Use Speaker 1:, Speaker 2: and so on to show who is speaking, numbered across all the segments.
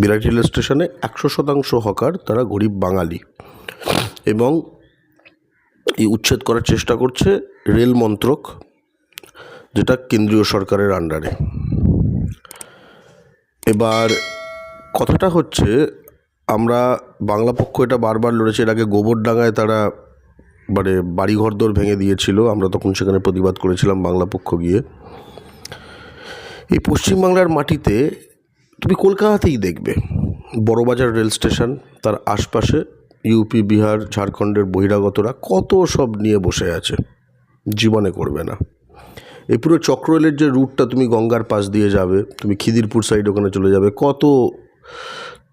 Speaker 1: Birati rail স্টেশনে একশো শতাংশ হকার তারা গরিব বাঙালি। এবং এই উচ্ছেদ করার চেষ্টা করছে রেল মন্ত্রক, যেটা কেন্দ্রীয় সরকারের আন্ডারে এবার কথাটা হচ্ছে, আমরা বাংলা পক্ষ এটা বারবার লড়েছে, এর আগে গোবরডাঙ্গায় তারা মানে বাড়িঘর দর ভেঙে দিয়েছিল, আমরা তখন সেখানে প্রতিবাদ করেছিলাম বাংলা পক্ষ গিয়ে। এই পশ্চিমবাংলার মাটিতে তুমি কলকাতাতেই দেখবে। বড়বাজার রেল স্টেশন, তার আশপাশে ইউপি বিহার, ঝাড়খণ্ডের বহিরাগতরা কত সব নিয়ে বসে আছে। জীবনে করবে না। এই পুরো চক্ররেলের যে রুটটা তুমি গঙ্গার পাশ দিয়ে যাবে, তুমি খিদিরপুর সাইড ওখানে চলে যাবে, কত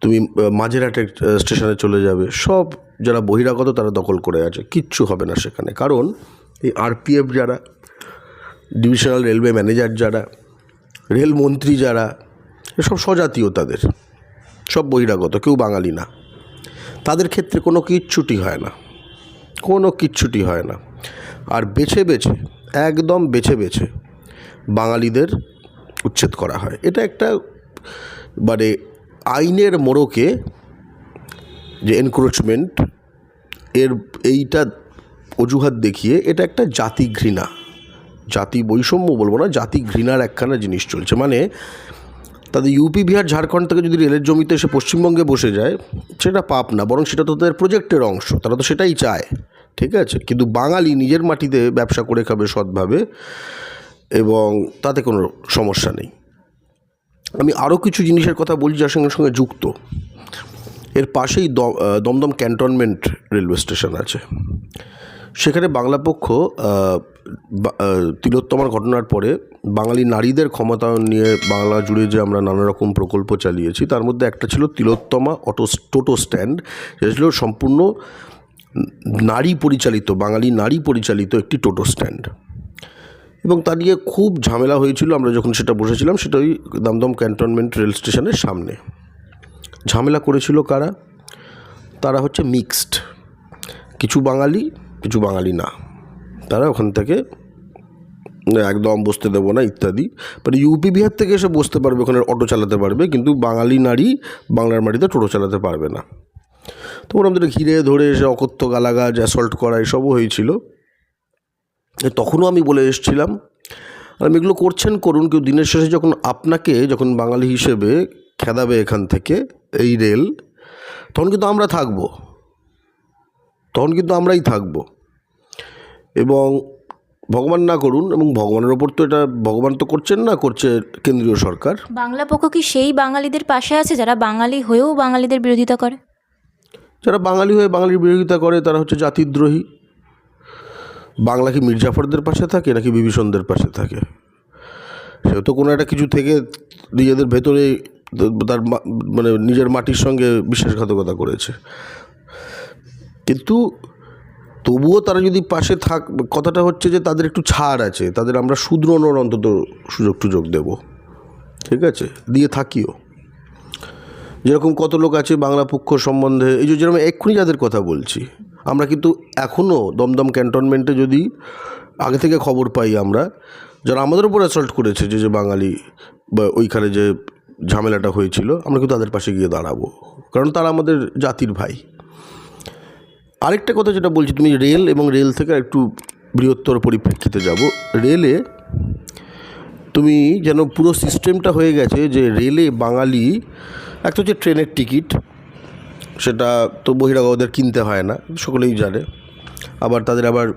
Speaker 1: তুমি মাঝেরহাটের স্টেশনে চলে যাবে, সব যারা বহিরাগত তারা দখল করে আছে, কিচ্ছু হবে না সেখানে। কারণ এই আরপিএফ যারা ডিভিশনাল রেলওয়ে ম্যানেজার যারা রেলমন্ত্রী যারা এসব স্বজাতীয় তাদের। সব বহিরাগত, কেউ বাঙালি না। তাদের ক্ষেত্রে কোনো কিচ্ছুটি হয় না। কোনো কিচ্ছুটি হয় না। আর বেছে বেছে, একদম বেছে বেছে বাঙালিদের উচ্ছেদ করা হয়। এটা একটা মানে আইনের মোড়কে যে এনক্রোচমেন্ট এর এইটা অজুহাত দেখিয়ে এটা একটা জাতি ঘৃণা। জাতি বৈষম্য বলব না, জাতি ঘৃণার একখানা জিনিস চলছে। মানে তাদের ইউপি বিহার ঝাড়খণ্ড থেকে যদি রেলের জমিতে এসে পশ্চিমবঙ্গে বসে যায়, সেটা পাপ না, বরং সেটা তো তাদের প্রজেক্টের অংশ, তারা তো সেটাই চায়, ঠিক আছে? কিন্তু বাঙালি নিজের মাটিতে ব্যবসা করে খাবে সৎভাবে এবং তাতে কোনো সমস্যা নেই। আমি আরও কিছু জিনিসের কথা বলছি যার সঙ্গে সঙ্গে যুক্ত। এর পাশেই দমদম ক্যান্টনমেন্ট রেলওয়ে স্টেশন আছে। সেখানে বাংলা পক্ষ তিলোত্তমার ঘটনার পরে বাঙালি নারীদের ক্ষমতায়ন নিয়ে বাংলা জুড়ে যে আমরা নানা রকম প্রকল্প চালিয়েছি, তার মধ্যে একটা ছিল তিলোত্তমা অটো টোটো স্ট্যান্ড। যেটা ছিল সম্পূর্ণ নারী পরিচালিত, বাঙালি নারী পরিচালিত একটি টোটো স্ট্যান্ড। এবং তা নিয়ে খুব ঝামেলা হয়েছিল, আমরা যখন সেটা বসেছিলাম সেটা ওই দমদম ক্যান্টনমেন্ট রেল স্টেশনের সামনে। ঝামেলা করেছিল কারা? তারা হচ্ছে মিক্সড। কিছু বাঙালি কিছু বাঙালি না। তারা ওখান থেকে, একদম বসতে দেবো না, ইত্যাদি। মানে ইউপি বিহার থেকে এসে বসতে পারবে, ওখানে অটো চালাতে পারবে, কিন্তু বাঙালি নারী বাংলার মাটিতে টোটো চালাতে পারবে না। তো ওরা আমাদের ঘিরে ধরে এসে অকথ্য গালাগাজ অ্যাসল্ট করা, এসবও হয়েছিল। তখনও আমি বলে এসেছিলাম, আর এগুলো করছেন করুন কেউ দিনের শেষে যখন আপনাকে, যখন বাঙালি হিসেবে খেদাবে এখান থেকে, এই রেল, তখন কিন্তু আমরা থাকব। তখন কিন্তু আমরাই থাকব। এবং ভগবান না করুন এবং ভগবানের ওপর তো এটা ভগবান তো করছেন না করছে কেন্দ্রীয় সরকার।
Speaker 2: বাংলা পক্ষ কি সেই বাঙালিদের পাশে আছে যারা বাঙালি হয়েও বাঙালিদের বিরোধিতা করে?
Speaker 1: যারা বাঙালি হয়ে বাঙালির বিরোধিতা করে তারা হচ্ছে জাতিদ্রোহী। বাংলা কি মির্জাফরদের পাশে থাকে নাকি বিভীষণদের পাশে থাকে? সে তো কোনো একটা কিছু থেকে নিজেদের ভেতরে তার মানে নিজের মাটির সঙ্গে বিশ্বাসঘাতকতা করেছে। কিন্তু তবুও তারা যদি পাশে থাক, কথাটা হচ্ছে যে তাদের একটু ছাড় আছে, তাদের আমরা শুধরানোর অন্তত সুযোগ টুযোগ দেব। ঠিক আছে? দিয়ে থাকিও। যেরকম কত লোক আছে বাংলা পক্ষ সম্বন্ধে, এই যে যেরকম এক্ষুনি যাদের কথা বলছি, আমরা কিন্তু এখনও দমদম ক্যান্টনমেন্টে যদি আগে থেকে খবর পাই আমরা, যারা আমাদের উপর অ্যাসল্ট করেছে যে যে বাঙালি বা ওইখানে যে ঝামেলাটা হয়েছিল, আমরা কিন্তু তাদের পাশে গিয়ে দাঁড়াবো। কারণ তারা আমাদের জাতির ভাই। আরেকটা কথা যেটা বলছি, তুমি রেল এবং রেল থেকে একটু বৃহত্তর পরিপ্রেক্ষিতে যাব। রেলে তুমি যেন পুরো সিস্টেমটা হয়ে গেছে যে রেলে বাঙালি, একটা হচ্ছে ট্রেনের টিকিট, সেটা তো বহিরাগতদের কিনতে হয় না, সকলেই জানে। আবার তাদের আবার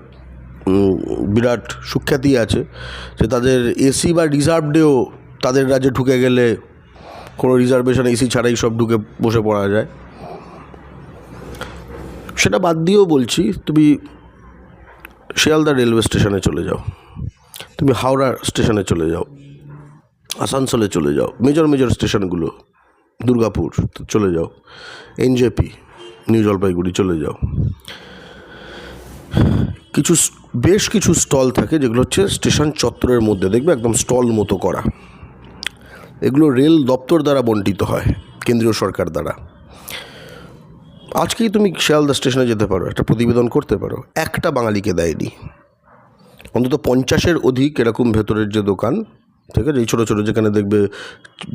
Speaker 1: বিরাট সুখ্যাতি আছে যে তাদের এসি বা রিজার্ভ ডেও তাদের রাজ্যে ঢুকে গেলে কোনো রিজার্ভেশন এসি ছাড়াই সব ঢুকে বসে পড়া যায়। সেটা বাদ দিয়েও বলছি, তুমি শিয়ালদা রেলওয়ে স্টেশনে চলে যাও। তুমি হাওড়া স্টেশনে চলে যাও, আসানসোলে চলে যাও মেজর মেজর স্টেশনগুলো, দুর্গাপুর চলে যাও এনজেপি নিউ জলপাইগুড়ি চলে যাও। কিছু বেশ কিছু স্টল থাকে যেগুলো হচ্ছে স্টেশন চত্বরের মধ্যে, দেখবে একদম স্টল মতো করা। এগুলো রেল দপ্তর দ্বারা বন্টিত হয়, কেন্দ্রীয় সরকার দ্বারা। আজকেই তুমি শিয়ালদা স্টেশনে যেতে পারো, একটা প্রতিবেদন করতে পারো। একটা বাঙালিকে দেয়নি। অন্তত পঞ্চাশের অধিক এরকম ভেতরের যে দোকান, ঠিক আছে? এই ছোটো ছোটো যেখানে দেখবে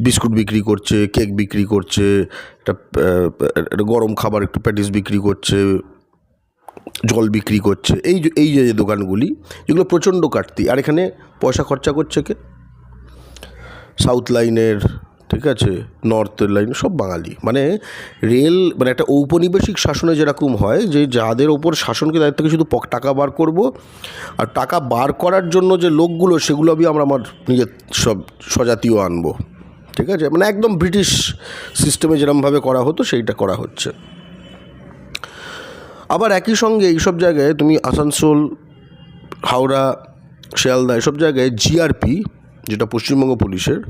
Speaker 1: বিস্কুট বিক্রি করছে, কেক বিক্রি করছে, একটা গরম খাবার, একটু প্যাটিস বিক্রি করছে, জল বিক্রি করছে, এই এই যে দোকানগুলি এগুলো প্রচণ্ড কাটতি আর এখানে পয়সা খরচা করছে কে? সাউথ লাইনের ঠিক আছে? নর্থের লাইন সব বাঙালি। মানে রেল মানে একটা ঔপনিবেশিক শাসনে যেরকম হয়, যে যাদের ওপর শাসনকে দায়িত্ব থেকে শুধু টাকা বার করব, আর টাকা বার করার জন্য যে লোকগুলো, সেগুলো আমি আমরা আমার নিজের সব স্বজাতীয় আনব। ঠিক আছে? মানে একদম ব্রিটিশ সিস্টেমে যেরমভাবে করা হতো, সেইটা করা হচ্ছে। আবার একই সঙ্গে এইসব জায়গায় তুমি আসানসোল, হাওড়া, শিয়ালদা, এসব জায়গায় জিআরপি যেটা পশ্চিমবঙ্গ পুলিশের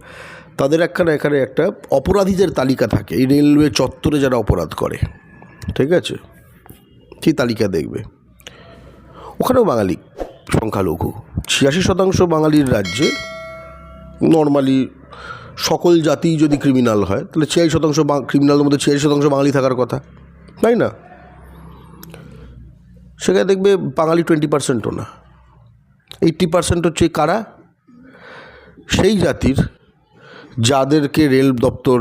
Speaker 1: তাদের একখানে এখানে একটা অপরাধীদের তালিকা থাকে। এই রেলওয়ে চত্বরে যারা অপরাধ করে, ঠিক আছে? সেই তালিকা দেখবে। ওখানেও বাঙালি সংখ্যালঘু। ছিয়াশি শতাংশ বাঙালির রাজ্যে নর্মালি সকল জাতিই যদি ক্রিমিনাল হয়, তাহলে ছিয়াশি শতাংশ ক্রিমিনালের মধ্যে ছিয়াশি শতাংশ বাঙালি থাকার কথা, তাই না? সেখানে দেখবে বাঙালি টোয়েন্টি পার্সেন্টও না। এইট্টি পার্সেন্ট হচ্ছে কারা? সেই জাতির যাদেরকে রেল দপ্তর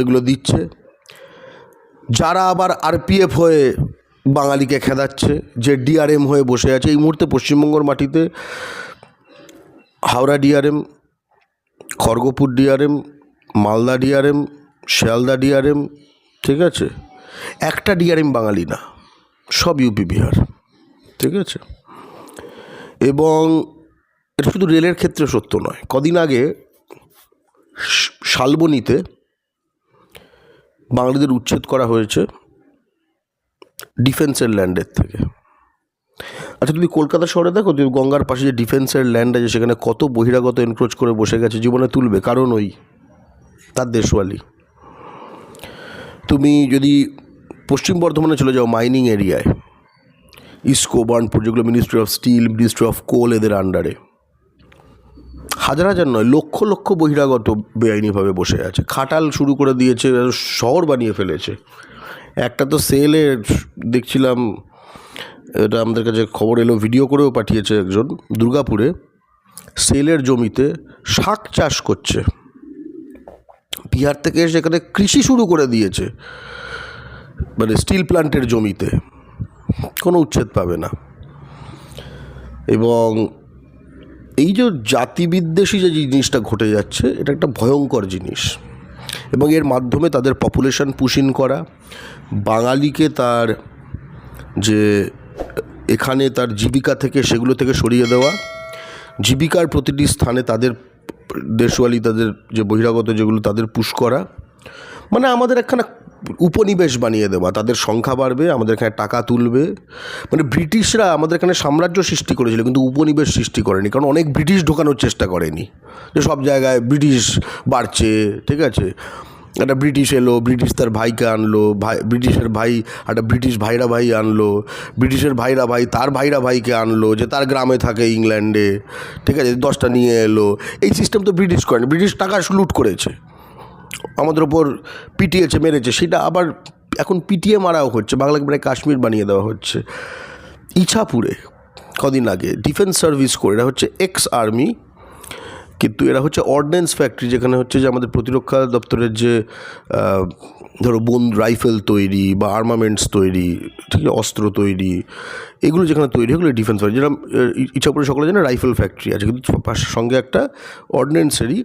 Speaker 1: এগুলো দিচ্ছে, যারা আবার আরপিএফ হয়ে বাঙালিকে খেদাচ্ছে, যে ডিআরএম হয়ে বসে আছে। এই মুহূর্তে পশ্চিমবঙ্গর মাটিতে Howrah DRM, Kharagpur DRM, Malda DRM, Sealdah DRM, ঠিক আছে? একটা ডিআরএম বাঙালি না, সব ইউপি, বিহার, ঠিক আছে? এবং এটা শুধু রেলের ক্ষেত্রে সত্য নয়। কদিন আগে শালবনীতে বাঙালিদের উচ্ছেদ করা হয়েছে ডিফেন্সের ল্যান্ডের থেকে। আচ্ছা তুমি কলকাতা শহরে দেখো, তুমি গঙ্গার পাশে যে ডিফেন্সের ল্যান্ড আছে, সেখানে কত বহিরাগত এনক্রোচ করে বসে গেছে, জীবনে তুলবে, কারণ ওই তার দেশওয়ালি। তুমি যদি পশ্চিম বর্ধমানে চলে যাও মাইনিং এরিয়ায় ইস্কো, বার্নপুর, যেগুলো ministry of steel ministry of coal এদের আন্ডারে হাজার হাজার নয়, লক্ষ লক্ষ বহিরাগত বেআইনিভাবে বসে আছে। খাটাল শুরু করে দিয়েছে, শহর বানিয়ে ফেলেছে। একটা তো সেলে দেখছিলাম, এটা আমাদের কাছে খবর এলো ভিডিও করেও পাঠিয়েছে একজন দুর্গাপুরে। সেলের জমিতে শাক চাষ করছে। বিহার থেকে এসে এখানে কৃষি শুরু করে দিয়েছে। মানে স্টিল প্ল্যান্টের জমিতে। কোনো উচ্ছেদ পাবে না। এবং এই যে জাতিবিদ্বেষী যে জিনিসটা ঘটে যাচ্ছে, এটা একটা ভয়ঙ্কর জিনিস। এবং এর মাধ্যমে তাদের পপুলেশন পুশিন করা, বাঙালিকে তার যে এখানে তার জীবিকা থেকে সেগুলো থেকে সরিয়ে দেওয়া, জীবিকার প্রতিটি স্থানে তাদের দেশওয়ালি তাদের যে বহিরাগত যেগুলো তাদের পুশ করা মানে আমাদের একখানা উপনিবেশ বানিয়ে দেওয়া। তাদের সংখ্যা বাড়বে, আমাদের এখানে টাকা তুলবে। মানে ব্রিটিশরা আমাদের এখানে সাম্রাজ্য সৃষ্টি করেছিল, কিন্তু উপনিবেশ সৃষ্টি করেনি। কারণ অনেক ব্রিটিশ ঢোকানোর চেষ্টা করেনি। যে সব জায়গায় ব্রিটিশ বাড়ছে, ঠিক আছে? একটা ব্রিটিশ এলো, ব্রিটিশ তার ভাইকে আনলো, ভাই, ব্রিটিশের ভাই, একটা ব্রিটিশ ভাইরা ভাই আনলো, ব্রিটিশের ভাইরা ভাই তার ভাইরা ভাইকে আনলো, যে তার গ্রামে থাকে ইংল্যান্ডে, ঠিক আছে? দশটা নিয়ে এলো। এই সিস্টেম তো ব্রিটিশ করেনি। ব্রিটিশ টাকা লুট করেছে। আমাদের ওপর পিটিয়েছে, মেরেছে। সেটা আবার এখন পিটিয়ে মারাও হচ্ছে। বাংলাকে প্রায় কাশ্মীর বানিয়ে দেওয়া হচ্ছে। ইছাপুরে কদিন আগে ডিফেন্স সার্ভিস করে, এরা হচ্ছে এক্স আর্মি কিন্তু এরা হচ্ছে অর্ডিন্যান্স ফ্যাক্টরি, যেখানে হচ্ছে যে আমাদের প্রতিরক্ষা দপ্তরের যে ধরো বোন রাইফেল তৈরি বা আর্মামেন্টস তৈরি, ঠিক আছে, অস্ত্র তৈরি, এগুলো যেখানে তৈরি, এগুলো ডিফেন্স ফ্যাক্টরি। যেরকম ইচ্ছাপুরে সকলে জানে রাইফেল ফ্যাক্টরি আছে, কিন্তু সঙ্গে একটা অর্ডিন্যান্সেরই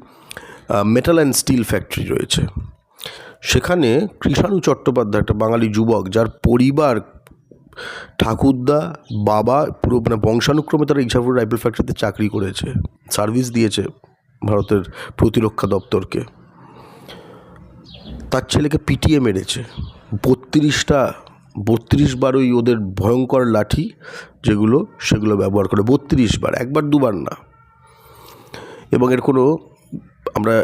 Speaker 1: মেটাল অ্যান্ড স্টিল ফ্যাক্টরি রয়েছে। সেখানে কৃষাণু চট্টোপাধ্যায়, একটা বাঙালি যুবক, যার পরিবার ঠাকুরদা, বাবা, পুরো মানে বংশানুক্রমে তারা ইচ্ছাপুর রাইফেল ফ্যাক্টরিতে চাকরি করেছে সার্ভিস দিয়েছে ভারতের প্রতিরক্ষা দপ্তরকে। তার ছেলেকে পিটিয়ে মেরেছে। বত্রিশটা বত্রিশ বার ওই ওদের ভয়ঙ্কর লাঠি যেগুলো সেগুলো ব্যবহার করে বত্রিশ বার একবার দুবার না। এবং এর কোনো আমরা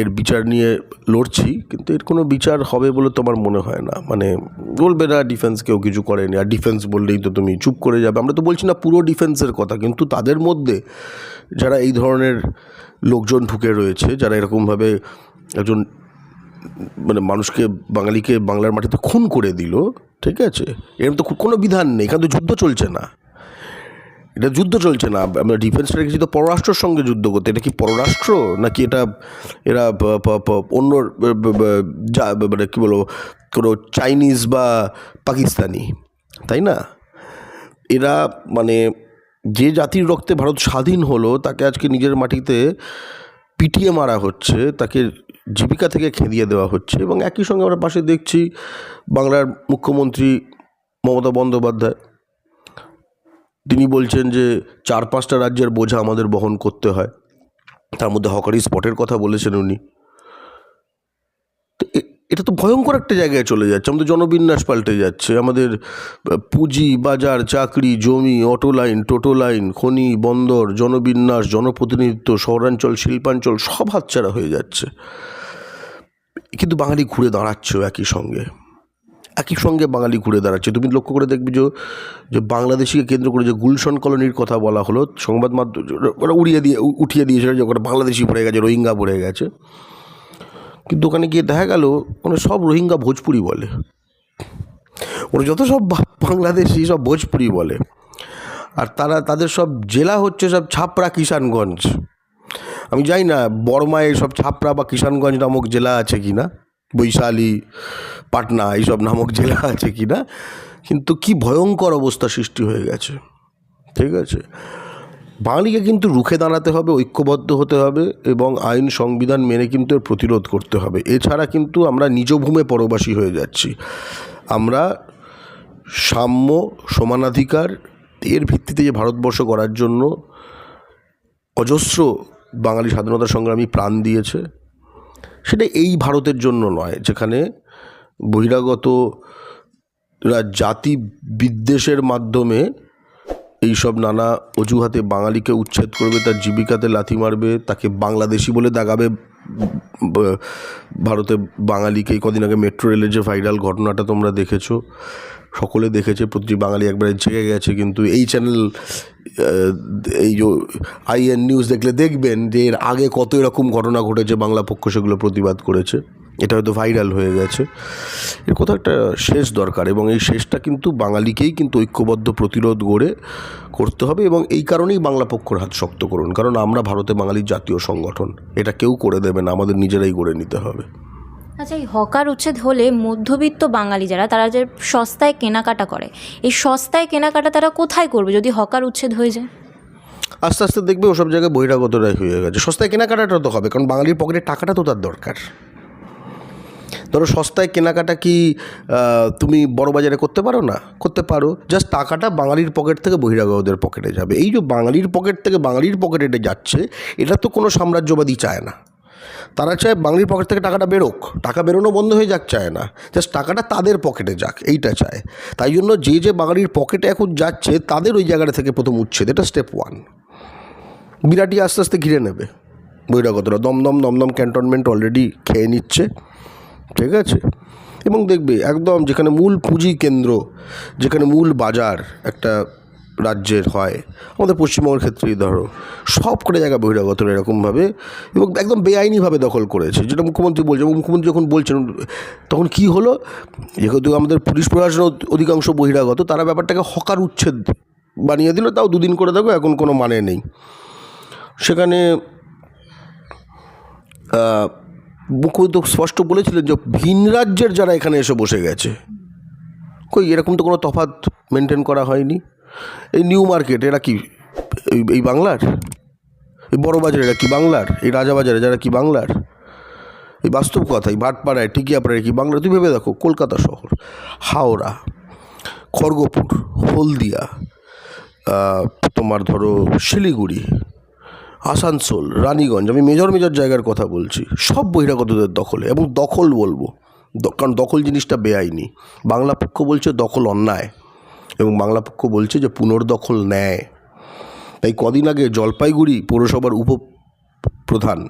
Speaker 1: এর বিচার নিয়ে লড়ছি, কিন্তু এর কোনো বিচার হবে বলে তো আমার মনে হয় না। মানে বলবে না ডিফেন্স কেউ কিছু করেনি। আর ডিফেন্স বললেই তো তুমি চুপ করে যাবে। আমরা তো বলছি না পুরো ডিফেন্সের কথা, কিন্তু তাদের মধ্যে যারা এই ধরনের লোকজন ঢুকে রয়েছে, যারা এরকমভাবে একজন মানে মানুষকে বাঙালিকে বাংলার মাটিতে খুন করে দিল, ঠিক আছে? এরকম তো কোনো বিধান নেই। এখানে তো যুদ্ধ চলছে না। এটা যুদ্ধ চলছে না। আমরা ডিফেন্স রেখেছি তো পররাষ্ট্রের সঙ্গে যুদ্ধ করতে। এটা কি পররাষ্ট্র? নাকি এটা, এরা অন্য যা মানে কী বলব, কোনো চাইনিজ বা পাকিস্তানি তাই না? এরা মানে যে জাতির রক্তে ভারত স্বাধীন হলো, তাকে আজকে নিজের মাটিতে পিটিয়ে মারা হচ্ছে, তাকে জীবিকা থেকে খেদিয়ে দেওয়া হচ্ছে এবং একই সঙ্গে আমরা পাশে দেখছি বাংলার মুখ্যমন্ত্রী মমতা বন্দ্যোপাধ্যায়। তিনি বলছেন যে চার পাঁচটা রাজ্যের বোঝা আমাদের বহন করতে হয়। তার মধ্যে হকারি স্পটের কথা বলেছেন উনি। এটা তো ভয়ঙ্কর একটা জায়গায় চলে যাচ্ছে। আমাদের জনবিন্যাস পাল্টে যাচ্ছে। আমাদের পুঁজি, বাজার, চাকরি, জমি, অটো লাইন, টোটো লাইন, খনি, বন্দর, জনবিন্যাস, জনপ্রতিনিধিত্ব, শহরাঞ্চল, শিল্পাঞ্চল, সব হাতছাড়া হয়ে যাচ্ছে। কিন্তু বাঙালি ঘুরে দাঁড়াচ্ছেও একই সঙ্গে। একই সঙ্গে বাঙালি ঘুরে দাঁড়াচ্ছে। তুমি লক্ষ্য করে দেখবি যে যে বাংলাদেশিকে কেন্দ্র করে যে গুলশন কলোনির কথা বলা হলো, সংবাদ মাধ্যম ওরা উড়িয়ে দিয়ে উঠিয়ে দিয়েছিল যে ওখানে বাংলাদেশি পড়ে গেছে, রোহিঙ্গা পড়ে গেছে। কিন্তু ওখানে গিয়ে দেখা গেল, ওখানে সব রোহিঙ্গা ভোজপুরি বলে। ওরা যত সব বাংলাদেশি সব ভোজপুরি বলে। আর তারা, তাদের সব জেলা হচ্ছে সব ছাপড়া কিষানগঞ্জ। আমি জানি না বর্মায় সব ছাপড়া বা কিষানগঞ্জ নামক জেলা আছে কি না বৈশালী, পাটনা এইসব নামক জেলা আছে কি না? কিন্তু কি ভয়ঙ্কর অবস্থা সৃষ্টি হয়ে গেছে। ঠিক আছে? বাঙালিকে কিন্তু রুখে দাঁড়াতে হবে, ঐক্যবদ্ধ হতে হবে এবং আইন সংবিধান মেনে কিন্তু এর প্রতিরোধ করতে হবে। এছাড়া কিন্তু আমরা নিজ ভূমে পরবাসী হয়ে যাচ্ছি। আমরা সাম্য, সমানাধিকার, এর ভিত্তিতে যে ভারতবর্ষ করার জন্য অজস্র বাঙালি স্বাধীনতা সংগ্রামী প্রাণ দিয়েছে। সেটা এই ভারতের জন্য নয়, যেখানে বহিরাগতরা জাতি বিদ্বেষের মাধ্যমে এইসব নানা অজুহাতে বাঙালিকে উচ্ছেদ করবে, তার জীবিকাতে লাথি মারবে, তাকে বাংলাদেশি বলে দাগাবে ভারতে বাঙালিকে কদিন আগে মেট্রো রেলের যে ভাইরাল ঘটনাটা তোমরা দেখেছ সকলে দেখেছে প্রতিটি বাঙালি একবারে জেগে গেছে, কিন্তু এই চ্যানেল এই যে আইএন নিউজ দেখলে দেখবেন যে এর আগে কত এরকম ঘটনা ঘটেছে, বাংলা পক্ষ সেগুলো প্রতিবাদ করেছে। এটা হয়তো ভাইরাল হয়ে গেছে। এর কোথাও একটা শেষ দরকার এবং এই শেষটা কিন্তু বাঙালিকেই কিন্তু ঐক্যবদ্ধ প্রতিরোধ গড়ে করতে হবে এবং এই কারণেই বাংলা পক্ষর হাত শক্ত করুন। কারণ আমরা ভারতে বাঙালির জাতীয় সংগঠন, এটা কেউ করে দেবে না, আমাদের নিজেরাই গড়ে নিতে হবে।
Speaker 2: আচ্ছা এই হকার উচ্ছেদ হলে মধ্যবিত্ত বাঙালি যারা, তারা যে সস্তায় কেনাকাটা করে, এই সস্তায় কেনাকাটা তারা কোথায় করবে যদি হকার উচ্ছেদ হয়ে যায়?
Speaker 1: আস্তে আস্তে দেখবে ওসব জায়গায় বহিরাগতরাই হয়ে গেছে। সস্তায় কেনাকাটাটা তো হবে, কারণ বাঙালির পকেটে টাকাটা তো তার দরকার। ধরো সস্তায় কেনাকাটা কি তুমি বড় বাজারে করতে পারো না? করতে পারো জাস্ট টাকাটা বাঙালির পকেট থেকে বহিরাগতদের পকেটে যাবে। এই যে বাঙালির পকেট থেকে বাঙালির পকেটে যাচ্ছে, এটা তো কোনো সাম্রাজ্যবাদী চায় না। তারা চায় বাঙালির পকেট থেকে টাকাটা বেরোক। টাকা বেরোনো বন্ধ হয়ে যাক চায় না। জাস্ট টাকাটা তাদের পকেটে যাক, এইটা চায়। তাই জন্য যে যে বাঙালির পকেটে এখন যাচ্ছে, তাদের ওই জায়গাটা থেকে প্রথম উচ্ছেদ। এটা স্টেপ ওয়ান বিরাটি আস্তে আস্তে ঘিরে নেবে। বহিরাগতরা দমদম দমদম ক্যান্টনমেন্ট অলরেডি খেয়ে নিচ্ছে। ঠিক আছে? এবং দেখবে একদম যেখানে মূল পুঁজি কেন্দ্র, যেখানে মূল বাজার, একটা রাজ্যের হয়। আমাদের পশ্চিমবঙ্গের ক্ষেত্রেই ধরো, সব করে জায়গা বহিরাগতরা এরকমভাবে এবং একদম বেআইনিভাবে দখল করেছে, যেটা মুখ্যমন্ত্রী বলছে। মুখ্যমন্ত্রী যখন বলছেন, তখন কি হলো? যেহেতু আমাদের পুলিশ প্রশাসন অধিকাংশ বহিরাগত, তারা ব্যাপারটাকে হকার উচ্ছেদ বানিয়ে দিল, তাও দুদিন করে দেখো, এখন কোনো মানে নেই। সেখানে মুখ্যমন্ত্রী স্পষ্ট বলেছিলেন যে ভিন রাজ্যের যারা এখানে এসে বসে গেছে, কই এরকম তো কোনো তফাৎ মেনটেন করা হয়নি। এই নিউ মার্কেট এরা কি? এই বাংলার? এই বড় বাজার এরা কি বাংলার? এই রাজাবাজারে যারা কি বাংলার? এই বাস্তব কথা, এই ভাটপাড়ায়, টিকিয়াপাড়ায় কি বাংলা তুই ভেবে দেখো, কলকাতা শহর, হাওড়া, খড়গপুর, হলদিয়া তোমার ধরো শিলিগুড়ি, আসানসোল, রানীগঞ্জ, আমি মেজর মেজর জায়গার কথা বলছি, সব বহিরাগতদের দখলে, এবং দখল বলব কারণ দখল জিনিসটা বেআইনি। বাংলা পক্ষ বলছে দখল অন্যায়। এবং বাংলা পক্ষ বলছে যে পুনর্দখল নেয়। তাই কদিন আগে জলপাইগুড়ি পৌরসভার উপপ্রধান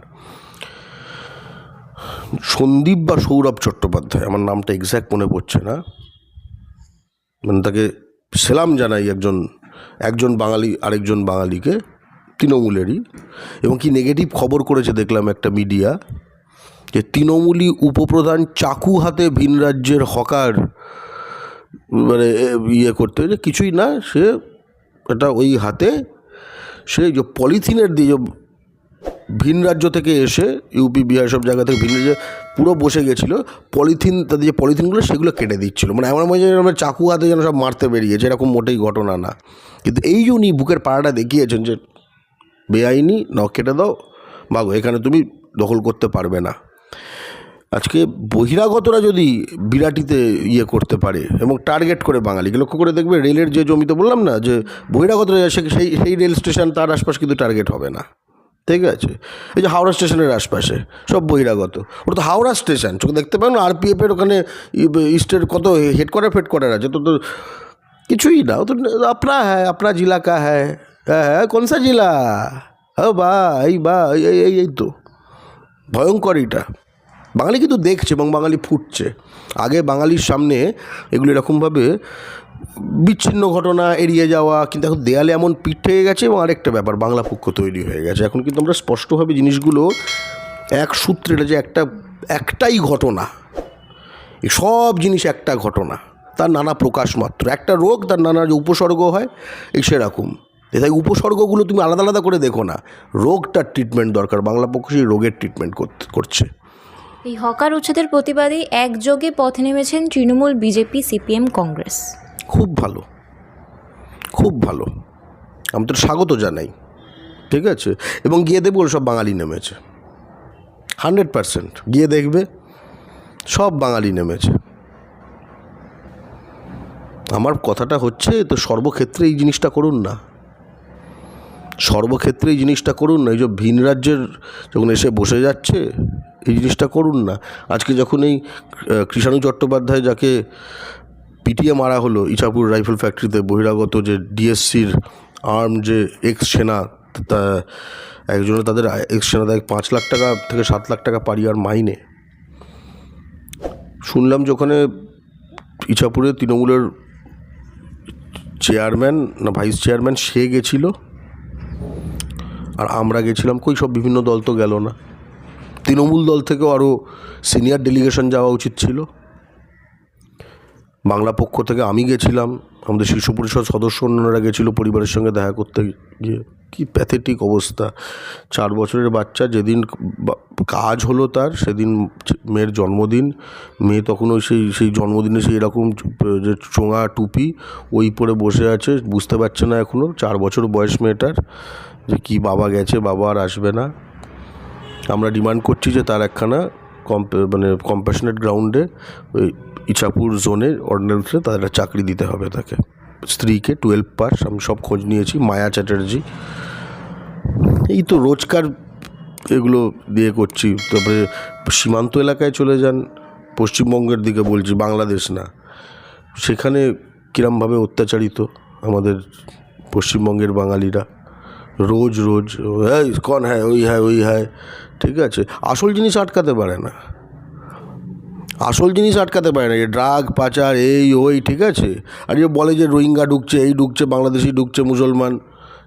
Speaker 1: সন্দীপ বা সৌরভ চট্টোপাধ্যায়, আমার নামটা এক্স্যাক্ট মনে পড়ছে না মানে তাকে সেলাম জানাই একজন একজন বাঙালি, আরেকজন বাঙালিকে, তৃণমূলেরই, এবং কি নেগেটিভ খবর করেছে দেখলাম একটা মিডিয়া যে তৃণমূলী উপপ্রধান চাকু হাতে ভিন রাজ্যের হকার মানে ইয়ে করতে যে কিছুই না, সে এটা ওই হাতে সে যে পলিথিনের দিয়ে যে ভিন রাজ্য থেকে এসে ইউপি বিহার সব জায়গা থেকে ভিন রাজ্যে পুরো বসে গেছিল। পলিথিন, তাদের যে পলিথিনগুলো, সেগুলো কেটে দিচ্ছিল। মানে এমন মনে হয় চাকু হাতে যেন সব মারতে বেরিয়েছে, এরকম মোটেই ঘটনা না। কিন্তু এই যে উনি বুকের পাড়াটা দেখিয়েছেন যে, বেআইনি, নখ কেটে দাও বাগো এখানে তুমি দখল করতে পারবে না। আজকে বহিরাগতরা যদি বিরাটিতে ইয়ে করতে পারে এবং টার্গেট করে বাঙালিকে, লক্ষ্য করে দেখবে রেলের যে জমিতে বললাম না, যে বহিরাগতরা সেই সেই রেল স্টেশন তার আশপাশ কিন্তু টার্গেট হবে না। ঠিক আছে? এই যে হাওড়া স্টেশনের আশপাশে, সব বহিরাগত। ওটা তো হাওড়া স্টেশন চোখে দেখতে পাবেন আরপিএফের ওখানে ইস্টের কত হেডকোয়ার্টার ফেডকোয়ার্টার আছে, তো তো কিছুই না, ও তো আপনা হ্যাঁ আপনা জিলা কা হ্যাঁ হ্যাঁ হ্যাঁ সা জিলা? হ্যাঁ বা, এই বা, এই এই তো। ভয়ঙ্কর এটা বাঙালি কিন্তু দেখছে এবং বাঙালি ফুটছে। আগে বাঙালির সামনে এগুলো এরকমভাবে বিচ্ছিন্ন ঘটনা এড়িয়ে যাওয়া, কিন্তু এখন দেয়ালে এমন পিঠ হয়ে গেছে এবং আরেকটা ব্যাপার, বাংলা পক্ষ তৈরি হয়ে গেছে। এখন কিন্তু আমরা স্পষ্টভাবে জিনিসগুলো এক সূত্রে যে একটা, একটাই ঘটনা। সব জিনিস একটা ঘটনা। তার নানা প্রকাশ মাত্র। একটা রোগ, তার নানা যে উপসর্গ হয়, এই সেরকম। তাই উপসর্গগুলো তুমি আলাদা আলাদা করে দেখো না। রোগটার ট্রিটমেন্ট দরকার। বাংলা পক্ষ সেই রোগের ট্রিটমেন্ট করছে।
Speaker 2: এই হকার উচ্ছেদের প্রতিবাদে একযোগে পথে নেমেছেন তৃণমূল বিজেপি সিপিএম কংগ্রেস।
Speaker 1: খুব ভালো। খুব ভালো। আমি তো স্বাগত জানাই। ঠিক আছে? এবং গিয়ে দেখব সব বাঙালি নেমেছে। Hundred percent. গিয়ে দেখবে সব বাঙালি নেমেছে। আমার কথাটা হচ্ছে, তো সর্বক্ষেত্রে এই জিনিসটা করুন না। সর্বক্ষেত্রে এই জিনিসটা করুন না। এই যে ভিন রাজ্যের যখন এসে বসে যাচ্ছে এই জিনিসটা করুন না। আজকে যখন এই কৃষাণু চট্টোপাধ্যায় যাকে পিটিয়ে মারা হলো ইছাপুর রাইফেল ফ্যাক্টরিতে, বহিরাগত যে ডিএসসির আর্ম যে এক্স সেনা তা, একজনের তাদের এক্স সেনা দেয় পাঁচ লাখ টাকা থেকে সাত লাখ টাকা পারি আর মাইনে। শুনলাম যে ওখানে ইছাপুরে তৃণমূলের চেয়ারম্যান না ভাইস চেয়ারম্যান সে গেছিল। আর আমরা গেছিলাম, কই সব বিভিন্ন দল তো গেল না। তৃণমূল দল থেকেও আরও সিনিয়র ডেলিগেশন যাওয়া উচিত ছিল। বাংলা পক্ষ থেকে আমি গেছিলাম, আমাদের শিশু পরিষদ সদস্য অন্যরা গেছিল পরিবারের সঙ্গে দেখা করতে গিয়ে। কি প্যাথেটিক অবস্থা। চার বছরের বাচ্চা, যেদিন কাজ হলো তার, সেদিন মেয়ের জন্মদিন। মেয়ে তখন ওই সেই সেই জন্মদিনে সেই এরকম যে চোঙা টুপি, ওই পরে বসে আছে, বুঝতে পারছে না এখনও। চার বছর বয়স মেয়েটার, যে কি বাবা গেছে, বাবা আর আসবে না। আমরা ডিমান্ড করছি যে তার একখানা কম্প মানে কম্প্যাশনেট গ্রাউন্ডে ওই ইছাপুর জোনে অর্ডিন্যান্সে তাদের চাকরি দিতে হবে তাকে। স্ত্রীকে টুয়েলভ পাস, আমি সব খোঁজ নিয়েছি, মায়া চ্যাটার্জি। এই তো রোজকার এগুলো দিয়ে করছি। তারপরে সীমান্ত এলাকায় চলে যান, পশ্চিমবঙ্গের দিকে বলছি, বাংলাদেশ না। সেখানে কিরমভাবে অত্যাচারিত আমাদের পশ্চিমবঙ্গের বাঙালিরা? রোজ রোজ, এই, কন হ্যাঁ ওই হ্যাঁ ওই হ্যাঁ। ঠিক আছে? আসল জিনিস আটকাতে পারে না। আসল জিনিস আটকাতে পারে না। এই ড্রাগ পাচার, এই, ওই, ঠিক আছে? আর যে বলে যে রোহিঙ্গা ঢুকছে, এই ঢুকছে, বাংলাদেশি ঢুকছে, মুসলমান,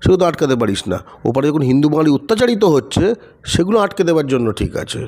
Speaker 1: সেগুলো তো আটকাতে পারিস না। ওপারে যখন হিন্দু বাঙালি অত্যাচারিত হচ্ছে, সেগুলো আটকে দেওয়ার জন্য ঠিক আছে।